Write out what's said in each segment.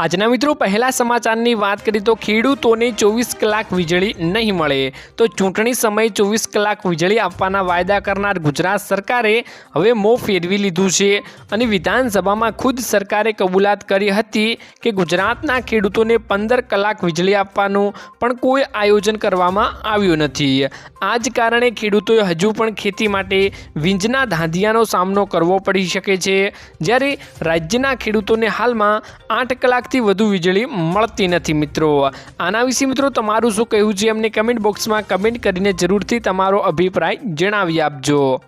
આજના મિત્રો, પહેલા સમાચારની વાત કરીએ તો ખેડૂતોને ચોવીસ કલાક વીજળી નહીં મળે. તો ચૂંટણી સમયે ચોવીસ કલાક વીજળી આપવાના વાયદા કરનાર ગુજરાત સરકારે હવે મોં ફેરવી લીધું છે. અને વિધાનસભામાં ખુદ સરકારે કબૂલાત કરી હતી કે ગુજરાતના ખેડૂતોને પંદર કલાક વીજળી આપવાનું પણ કોઈ આયોજન કરવામાં આવ્યું નથી. આ જ કારણે ખેડૂતોએ હજુ પણ ખેતી માટે વીજના ધાંધિયાનો સામનો કરવો પડી શકે છે. જ્યારે રાજ્યના ખેડૂતોને હાલમાં આઠ કલાકથી વધુ વીજળી મળતી નથી મિત્રો. આના વિશે મિત્રો તમારું શું કહેવું છે અમને કમેન્ટ બોક્સમાં કમેન્ટ કરીને જરૂરથી તમારો અભિપ્રાય જણાવી આપજો.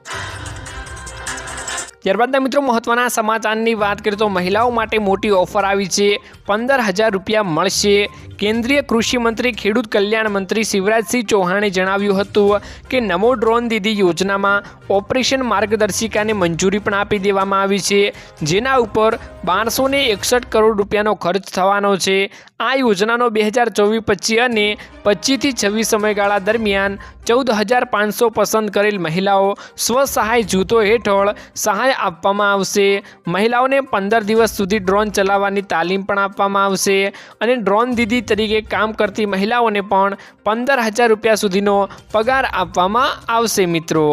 ત્યારબાદના મિત્રો મહત્વના સમાચારની વાત કરીએ તો મહિલાઓ માટે મોટી ઓફર આવી છે. પંદર હજાર રૂપિયા મળશે. કેન્દ્રીય કૃષિ મંત્રી, ખેડૂત કલ્યાણ મંત્રી શિવરાજસિંહ ચૌહાણે જણાવ્યું હતું કે નમો ડ્રોન દીદી યોજનામાં ઓપરેશન માર્ગદર્શિકાને મંજૂરી પણ આપી દેવામાં આવી છે, જેના ઉપર બારસો એકસઠ કરોડ રૂપિયાનો ખર્ચ થવાનો છે. આ યોજનાનો બે હજાર ચોવીસ પચીસ અને પચીસથી છવ્વીસ સમયગાળા દરમિયાન ચૌદ હજાર પાંચસો પસંદ કરેલ મહિલાઓ સ્વસહાય જૂથો હેઠળ સહાય આપવામાં આવશે. મહિલાઓને પંદર દિવસ સુધી ડ્રોન ચલાવવાની તાલીમ પણ આપવામાં આવશે અને ડ્રોન દીદી તરીકે કામ કરતી મહિલાઓને પણ પંદર હજાર રૂપિયા સુધીનો પગાર આપવામાં આવશે મિત્રો.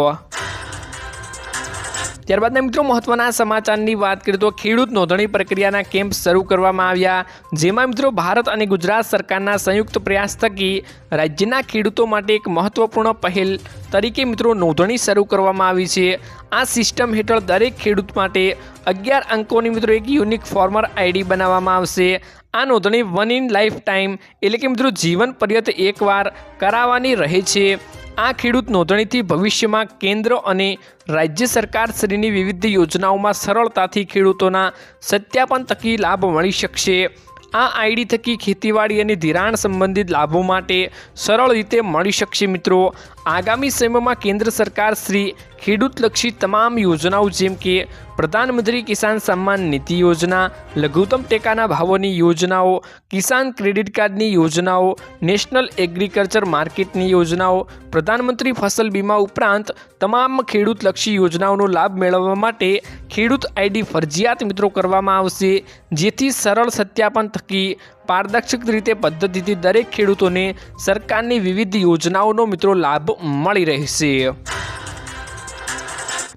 ત્યારબાદના મિત્રો, મહત્વના સમાચારની વાત કરીએ તો ખેડૂત નોંધણી પ્રક્રિયાના કેમ્પ શરૂ કરવામાં આવ્યા. જેમાં મિત્રો, ભારત અને ગુજરાત સરકારના સંયુક્ત પ્રયાસ થકી રાજ્યના ખેડૂતો માટે એક મહત્વપૂર્ણ પહેલ તરીકે મિત્રો નોંધણી શરૂ કરવામાં આવી છે. આ સિસ્ટમ હેઠળ દરેક ખેડૂત માટે અગિયાર અંકોની મિત્રો એક યુનિક ફોર્મર આઈડી બનાવવામાં આવશે. આ નોંધણી વન ઇન લાઈફ ટાઈમ એટલે કે મિત્રો, જીવન પર્યત એકવાર કરાવવાની રહે છે. આ ખેડૂત નોંધણીથી ભવિષ્યમાં કેન્દ્ર અને રાજ્ય સરકાર શ્રીની વિવિધ યોજનાઓમાં સરળતાથી ખેડૂતોના સત્યાપન થકી લાભ મળી શકશે. આ આઈડી થકી ખેતીવાડી અને ધિરાણ સંબંધિત લાભો માટે સરળ રીતે મળી શકશે મિત્રો. આગામી સમયમાં કેન્દ્ર સરકાર શ્રી ખેડૂતલક્ષી તમામ યોજનાઓ જેમ કે પ્રધાનમંત્રી કિસાન સન્માન નિધિ યોજના, લઘુત્તમ ટેકાના ભાવોની યોજનાઓ, કિસાન ક્રેડિટ કાર્ડની યોજનાઓ, નેશનલ એગ્રીકલ્ચર માર્કેટની યોજનાઓ, પ્રધાનમંત્રી ફસલ બીમા ઉપરાંત તમામ ખેડૂતલક્ષી યોજનાઓનો લાભ મેળવવા માટે ખેડૂત આઈડી ફરજિયાત મિત્રો કરવામાં આવશે, જેથી સરળ સત્યાપન થકી પારદર્શક રીતે પદ્ધતિથી દરેક ખેડૂતોને સરકારની વિવિધ યોજનાઓનો મિત્રો લાભ મળી રહેશે.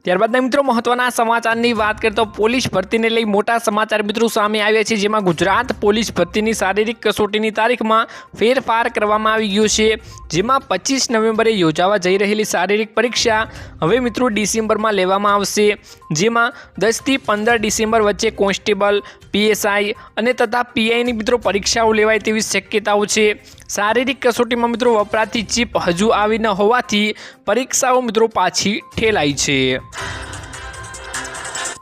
ત્યારબાદના મિત્રો મહત્વના સમાચારની વાત કરીએ તો પોલીસ ભરતીને લઈ મોટા સમાચાર મિત્રો સામે આવ્યા છે, જેમાં ગુજરાત પોલીસ ભરતીની શારીરિક કસોટીની તારીખમાં ફેરફાર કરવામાં આવી ગયો છે, જેમાં પચીસ નવેમ્બરે યોજાવા જઈ રહેલી શારીરિક પરીક્ષા હવે મિત્રો ડિસેમ્બરમાં લેવામાં આવશે, જેમાં દસથી પંદર ડિસેમ્બર વચ્ચે કોન્સ્ટેબલ, પીએસઆઈ અને તથા પીઆઈની મિત્રો પરીક્ષાઓ લેવાય તેવી શક્યતાઓ છે. શારીરિક કસોટીમાં મિત્રો વપરાતી ચીપ હજુ આવી ન હોવાથી પરીક્ષાઓ મિત્રો પાછી ઠેલાઈ છે.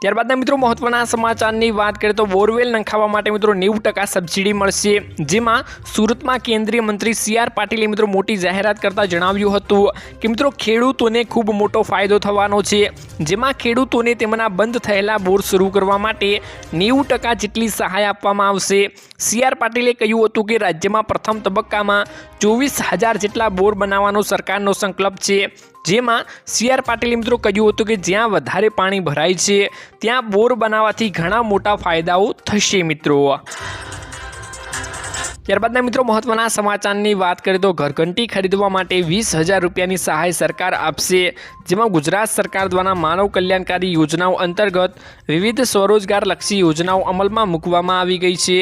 ત્યારબાદના મિત્રો મહત્વના સમાચારની વાત કરીએ તો બોરવેલ નંખાવા માટે મિત્રો નેવું ટકા સબસિડી મળશે, જેમાં સુરતમાં કેન્દ્રીય મંત્રી સી આર પાટીલે મિત્રો મોટી જાહેરાત કરતા જણાવ્યું હતું કે મિત્રો ખેડૂતોને ખૂબ મોટો ફાયદો થવાનો છે, જેમાં ખેડૂતોને તેમના બંધ થયેલા બોર શરૂ કરવા માટે નેવું ટકા જેટલી સહાય આપવામાં આવશે. સી આર પાટીલે કહ્યું હતું કે રાજ્યમાં પ્રથમ તબક્કામાં ચોવીસ હજાર જેટલા બોર બનાવવાનો સરકારનો સંકલ્પ છે. જેમાં સી આર પાટીલે મિત્રો કહ્યું હતું કે જ્યાં વધારે પાણી ભરાય છે, ત્યાં બોર બનાવવાથી ઘણા મોટા ફાયદાઓ થશે મિત્રો. ત્યારબાદના મિત્રો મહત્વના સમાચારની વાત કરીએ તો ઘરઘંટી ખરીદવા માટે વીસ હજાર રૂપિયાની સહાય સરકાર આપશે, જેમાં ગુજરાત સરકાર દ્વારા માનવ કલ્યાણકારી યોજનાઓ અંતર્ગત વિવિધ સ્વરોજગારલક્ષી યોજનાઓ અમલમાં મૂકવામાં આવી ગઈ છે.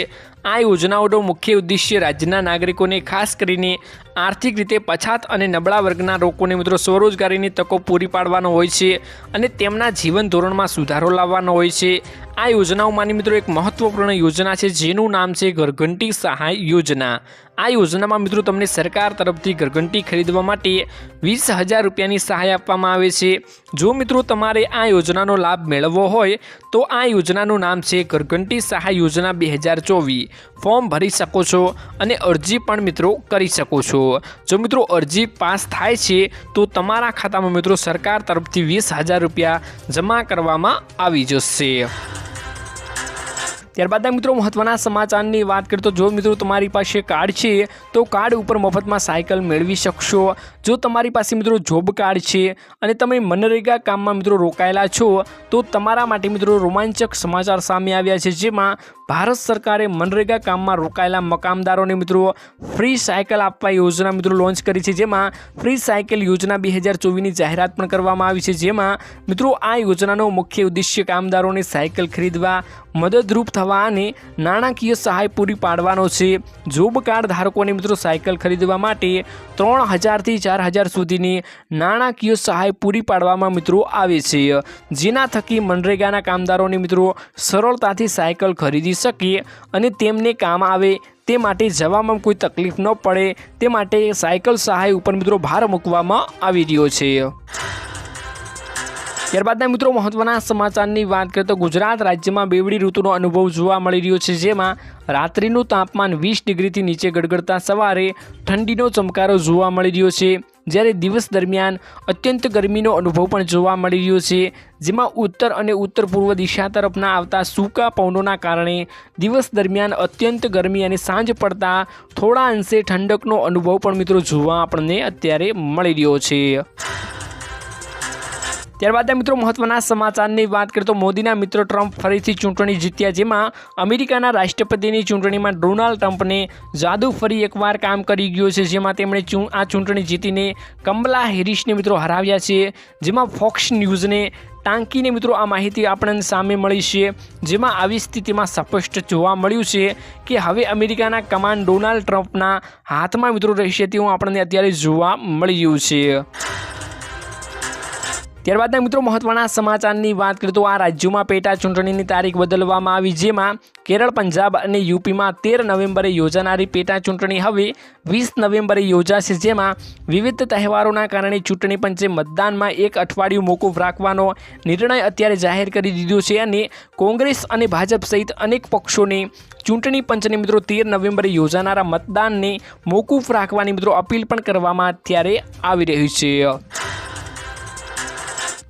આ યોજનાઓનો મુખ્ય ઉદ્દેશ્ય રાજ્યના નાગરિકોને ખાસ કરીને આર્થિક રીતે પછાત અને નબળા વર્ગના લોકોને મિત્રો સ્વરોજગારીની તકો પૂરી પાડવાનો હોય છે અને તેમના જીવન ધોરણમાં સુધારો લાવવાનો હોય છે. આ યોજનાઓમાંની મિત્રો એક મહત્વપૂર્ણ યોજના છે જેનું નામ છે ઘરઘંટી સહાય યોજના. આ યોજનામાં મિત્રો તમને સરકાર તરફથી ઘરઘંટી ખરીદવા માટે વીસ હજાર રૂપિયાની સહાય આપવામાં આવે છે. જો મિત્રો તમારે આ યોજનાનો લાભ મેળવવો હોય, તો આ યોજનાનું નામ છે ઘરઘંટી સહાય યોજના બે હજાર ચોવીસ. ફોર્મ ભરી શકો છો અને અરજી પણ મિત્રો કરી શકો છો. જો મિત્રો અરજી પાસ થાય છે, તો તમારા ખાતામાં મિત્રો સરકાર તરફથી વીસ હજાર રૂપિયા જમા કરવામાં આવી જશે. ત્યારબાદ મિત્રો મહત્વના સમાચારની વાત કરીએ તો જો મિત્રો તમારી પાસે કાર્ડ છે, તો કાર્ડ ઉપર મફતમાં સાયકલ મેળવી શકશો. જો તમારી પાસે મિત્રો જોબ કાર્ડ છે અને તમે મનરેગા કામમાં મિત્રો રોકાયેલા છો, તો તમારા માટે મિત્રો રોમાંચક સમાચાર સામે આવ્યા છે, જેમાં ભારત સરકારે મનરેગા કામમાં રોકાયેલા મકામદારોને મિત્રો ફ્રી સાયકલ આપવા યોજના મિત્રો લોન્ચ કરી છે, જેમાં ફ્રી સાયકલ યોજના બે હજાર ચોવીસની જાહેરાત પણ કરવામાં આવી છે, જેમાં મિત્રો આ યોજનાનો મુખ્ય ઉદ્દેશ્ય કામદારોને સાયકલ ખરીદવા મદદરૂપ થવા અને નાણાકીય સહાય પૂરી પાડવાનો છે. જોબ કાર્ડ ધારકોને મિત્રો સાયકલ ખરીદવા માટે ત્રણ હજારથી ચાર હજાર સુધીની નાણાકીય સહાય પૂરી પાડવામાં મિત્રો આવે છે. જેના થકી મનરેગાના કામદારોને મિત્રો સરળતાથી સાયકલ ખરીદી શકે અને તેમને કામ આવે તે માટે જવામાં કોઈ તકલીફ ન પડે. તે માટે સાયકલ સહાય ઉપર મિત્રો ભાર મૂકવામાં આવી રહ્યો છે. ત્યારબાદના મિત્રો મહત્વના સમાચારની વાત કરીએ તો ગુજરાત રાજ્યમાં બેવડી ઋતુનો અનુભવ જોવા મળી રહ્યો છે, જેમાં રાત્રિનું તાપમાન વીસ ડિગ્રીથી નીચે ગડગડતા સવારે ઠંડીનો ચમકારો જોવા મળી રહ્યો છે. જ્યારે દિવસ દરમિયાન અત્યંત ગરમીનો અનુભવ પણ જોવા મળી રહ્યો છે, જેમાં ઉત્તર અને ઉત્તર પૂર્વ દિશા તરફના આવતા સૂકા પવનોના કારણે દિવસ દરમિયાન અત્યંત ગરમી અને સાંજ પડતા થોડા અંશે ઠંડકનો અનુભવ પણ મિત્રો જોવા આપણને અત્યારે મળી રહ્યો છે. ત્યારબાદ મિત્રો મહત્વના સમાચારની વાત કરીએ તો મોદીના મિત્રો ટ્રમ્પ ફરીથી ચૂંટણી જીત્યા, જેમાં અમેરિકાના રાષ્ટ્રપતિની ચૂંટણીમાં ડોનાલ્ડ ટ્રમ્પને જાદુ ફરી એકવાર કામ કરી ગયો છે, જેમાં તેમણે આ ચૂંટણી જીતીને કમલા હેરિસને મિત્રો હરાવ્યા છે, જેમાં ફોક્સ ન્યૂઝને ટાંકીને મિત્રો આ માહિતી આપણને સામે મળી છે, જેમાં આવી સ્થિતિમાં સ્પષ્ટ જોવા મળ્યું છે કે હવે અમેરિકાના કમાન ડોનાલ્ડ ટ્રમ્પના હાથમાં મિત્રો રહેશે તેવું આપણને અત્યારે જોવા મળી રહ્યું છે. ત્યારબાદના મિત્રો મહત્વના સમાચારની વાત કરીએ તો આ રાજ્યોમાં પેટા ચૂંટણીની તારીખ બદલવામાં આવી, જેમાં કેરળ, પંજાબ અને યુપીમાં તેર નવેમ્બરે યોજાનારી પેટા ચૂંટણી હવે વીસ નવેમ્બરે યોજાશે, જેમાં વિવિધ તહેવારોના કારણે ચૂંટણી પંચે મતદાનમાં એક અઠવાડિયું મોકૂફ રાખવાનો નિર્ણય અત્યારે જાહેર કરી દીધો છે અને કોંગ્રેસ અને ભાજપ સહિત અનેક પક્ષોને ચૂંટણી પંચને મિત્રો તેર નવેમ્બરે યોજાનારા મતદાનને મોકૂફ રાખવાની મિત્રો અપીલ પણ કરવામાં અત્યારે આવી રહી છે.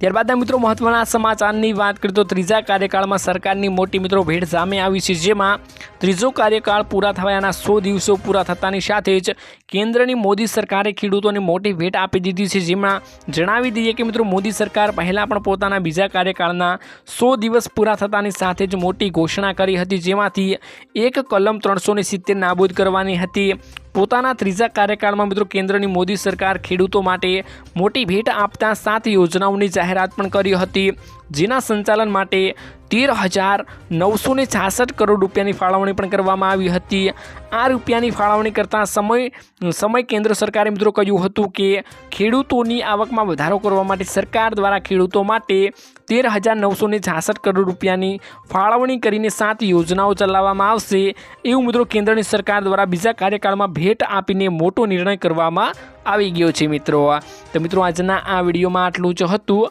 ત્યારબાદના મિત્રો મહત્વના સમાચારની વાત કરીએ તો ત્રીજા કાર્યકાળમાં સરકારની મોટી મિત્રો ભેટ સામે આવી છે, જેમાં ત્રીજો કાર્યકાળ પૂરા થવાના સો દિવસો પૂરા થતાની સાથે જ કેન્દ્રની મોદી સરકારે ખેડૂતોને મોટી ભેટ આપી દીધી છે, જેમાં જણાવી દઈએ કે મિત્રો મોદી સરકાર પહેલાં પણ પોતાના બીજા કાર્યકાળના સો દિવસ પૂરા થતાની સાથે જ મોટી ઘોષણા કરી હતી, જેમાંથી એક કલમ ત્રણસો નાબૂદ કરવાની હતી. પોતાના ત્રીજા કાર્યકાળમાં મિત્રો કેન્દ્રની મોદી સરકાર ખેડૂતો માટે મોટી ભેટ આપતા સાત યોજનાઓની જાહેરાત પણ કરી હતી. જેના સંચાલન માટે તેર હજાર નવસો ને છાસઠ કરોડ રૂપિયાની ફાળવણી પણ કરવામાં આવી હતી. આ રૂપિયાની ફાળવણી કરતાં સમય સમય કેન્દ્ર સરકારે મિત્રો કહ્યું હતું કે, ખેડૂતોની આવકમાં વધારો કરવા માટે સરકાર દ્વારા ખેડૂતો માટે તેર હજાર નવસો ને છાસઠ કરોડ રૂપિયાની ફાળવણી કરીને સાત યોજનાઓ ચલાવવામાં આવશે. એવું મિત્રો કેન્દ્રની સરકાર દ્વારા બીજા કાર્યકાળમાં ભેટ આપીને મોટો નિર્ણય કરવામાં આવી ગયો છે મિત્રો. તો મિત્રો આજના આ વિડીયોમાં આટલું જ હતું.